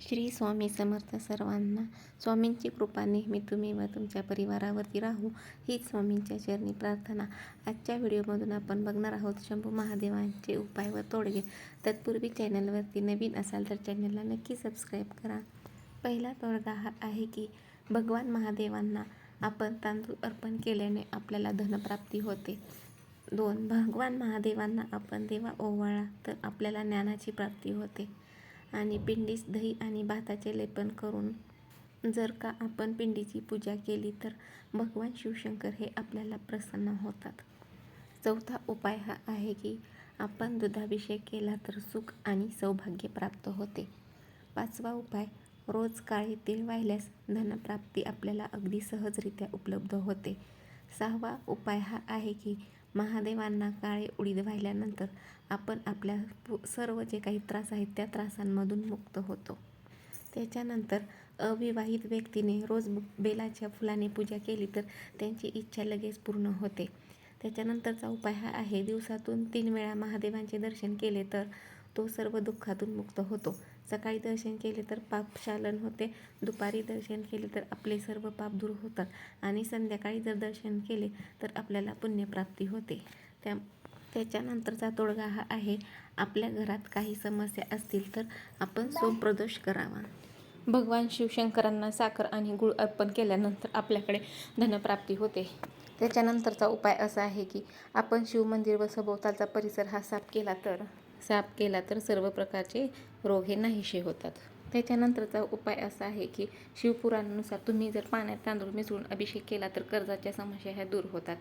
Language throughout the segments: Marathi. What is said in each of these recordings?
श्री स्वामी समर्थ सर्वांना स्वामींची कृपा नेहमी तुम्ही व तुमच्या परिवारावरती राहू हीच स्वामींच्या चरणी प्रार्थना. आजच्या व्हिडिओमधून आपण बघणार आहोत शंभू महादेवांचे उपाय व तोडगे. तत्पूर्वी चॅनलवरती नवीन असाल तर चॅनलला नक्की सबस्क्राईब करा. पहिला तोडगा हा आहे की भगवान महादेवांना आपण तांदूळ अर्पण केल्याने आपल्याला धनप्राप्ती होते. दोन भगवान महादेवांना आपण देवा ओवाळा तर आपल्याला ज्ञानाची प्राप्ती होते. आणि पिंडीस दही आणि भाताचे लेपन करून जर का आपण पिंडीची पूजा केली तर भगवान शिवशंकर हे आपल्याला प्रसन्न होतात. चौथा उपाय हा आहे की आपण दुधाभिषेक केला तर सुख आणि सौभाग्य प्राप्त होते. पाचवा उपाय रोज काळे तीळ वाहिल्यास धनप्राप्ती आपल्याला अगदी सहजरित्या उपलब्ध होते. सहावा उपाय हा आहे की महादेवांना काळे उडीद वाहिल्यानंतर आपण आपल्या सर्व जे काही त्रास आहेत त्या त्रासांमधून मुक्त होतो. त्याच्यानंतर अविवाहित व्यक्तीने रोज बेलाच्या फुलाने पूजा केली तर त्यांची इच्छा लगेच पूर्ण होते. त्याच्यानंतरचा उपाय हा आहे दिवसातून तीन वेळा महादेवांचे दर्शन केले तर तो सर्व दुःखातून मुक्त होतो. सकाळी दर्शन केले तर पापशालन होते. दुपारी दर्शन केले तर आपले सर्व पाप दूर होतात. आणि संध्याकाळी जर दर्शन केले तर आपल्याला पुण्यप्राप्ती होते. त्या त्याच्यानंतरचा तोडगा हा आहे. आपल्या घरात काही समस्या असतील तर आपण सोप्रदोष करावा. भगवान शिवशंकरांना साखर आणि गुळ अर्पण केल्यानंतर आपल्याकडे धनप्राप्ती होते. त्याच्यानंतरचा उपाय असा आहे की आपण शिवमंदिर व सभोवतालचा परिसर हा साफ केला तर साफ केला तर सर्व प्रकारचे रोग हे नाहीसे होतात. त्याच्यानंतरचा उपाय असा आहे की शिवपुराणानुसार तुम्ही जर पाण्यात तांदूळ मिसळून अभिषेक केला तर कर्जाच्या समस्या ह्या दूर होतात.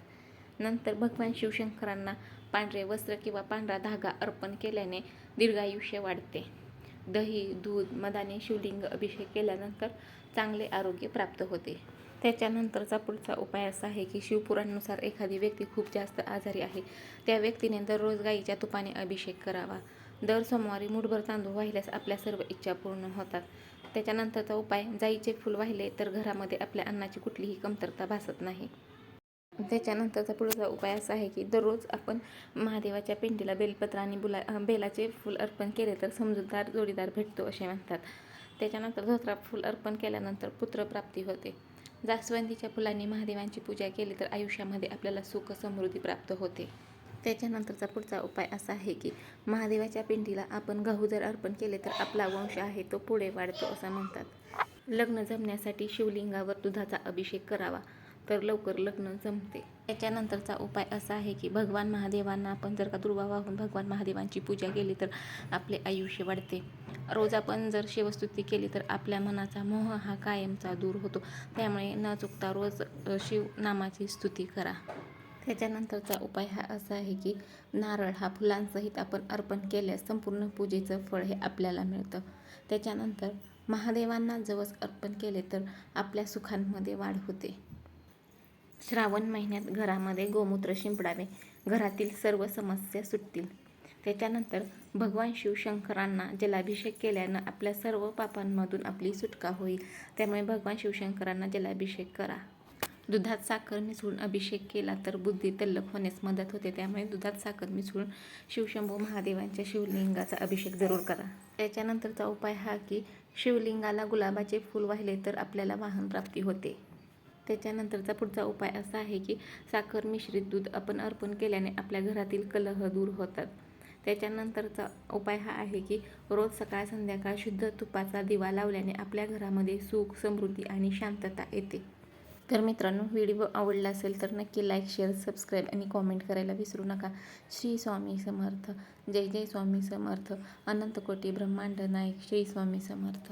नंतर भगवान शिवशंकरांना पांढरे वस्त्र किंवा पांढरा धागा अर्पण केल्याने दीर्घायुष्य वाढते. दही दूध मदाने शिवलिंग अभिषेक केल्यानंतर चांगले आरोग्य प्राप्त होते. त्याच्यानंतरचा पुढचा उपाय असा आहे की शिवपुराणानुसार एखादी व्यक्ती खूप जास्त आजारी आहे. त्या व्यक्तीने दररोज गाईच्या तुपाने अभिषेक करावा. दर सोमवारी मुठभर तांदूळ वाहिल्यास आपल्या सर्व इच्छा पूर्ण होतात. त्याच्यानंतरचा उपाय जाईचे फूल वाहिले तर घरामध्ये आपल्या अन्नाची कुठलीही कमतरता भासत नाही. त्याच्यानंतरचा पुढचा उपाय असा आहे की दररोज आपण महादेवाच्या पिंडीला बेलपत्र आणि बुला बेलाचे फूल अर्पण केले तर समजूतदार जोडीदार भेटतो असे म्हणतात. त्याच्यानंतर धोत्रा फूल अर्पण केल्यानंतर पुत्रप्राप्ती होते. जास्वंदीच्या फुलांनी महादेवांची पूजा केली तर आयुष्यामध्ये आपल्याला सुख समृद्धी प्राप्त होते. त्याच्यानंतरचा पुढचा उपाय असा आहे की महादेवाच्या पिंडीला आपण गहू जर अर्पण केले तर आपला वंश आहे तो पुढे वाढतो असं म्हणतात. लग्न जमण्यासाठी शिवलिंगावर दुधाचा अभिषेक करावा. तर लवकर लग्न जमते. त्याच्यानंतरचा उपाय असा आहे की भगवान महादेवांना आपण जर का दुर्वा वाहून भगवान महादेवांची पूजा केली तर आपले आयुष्य वाढते. रोज आपण जर शिवस्तुती केली तर आपल्या मनाचा मोह हा कायमचा दूर होतो. त्यामुळे न चुकता रोज शिवनामाची स्तुती करा. त्याच्यानंतरचा उपाय हा असा आहे की नारळ हा फुलांसहित आपण अर्पण केल्यास संपूर्ण पूजेचं फळ हे आपल्याला मिळतं. त्याच्यानंतर महादेवांना जवस अर्पण केले तर आपल्या सुखांमध्ये वाढ होते. श्रावण महिन्यात घरामध्ये गोमूत्र शिंपडावे. घरातील सर्व समस्या सुटतील. त्याच्यानंतर भगवान शिवशंकरांना जलाभिषेक केल्यानं आपल्या सर्व पापांमधून आपली सुटका होईल. त्यामुळे भगवान शिवशंकरांना जलाभिषेक करा. दुधात साखर मिसळून अभिषेक केला तर बुद्धी तल्लख होण्यास मदत होते. त्यामुळे दुधात साखर मिसळून शिवशंभू महादेवांच्या शिवलिंगाचा अभिषेक जरूर करा. त्याच्यानंतरचा उपाय हा की शिवलिंगाला गुलाबाचे फूल वाहिले तर आपल्याला वाहन प्राप्ती होते. त्याच्यानंतरचा पुढचा उपाय असा आहे की साखर मिश्रित दूध आपण अर्पण केल्याने आपल्या घरातील कलह दूर होतात. त्याच्यानंतरचा उपाय हा आहे की रोज सकाळ संध्याकाळ शुद्ध तुपाचा दिवा लावल्याने आपल्या घरामध्ये सुख समृद्धी आणि शांतता येते. तर मित्रांनो व्हिडिओ आवडला असेल तर नक्की लाईक शेअर सबस्क्राईब आणि कॉमेंट करायला विसरू नका. श्री स्वामी समर्थ. जय जय स्वामी समर्थ. अनंतकोटी ब्रह्मांड नायक. श्री स्वामी समर्थ.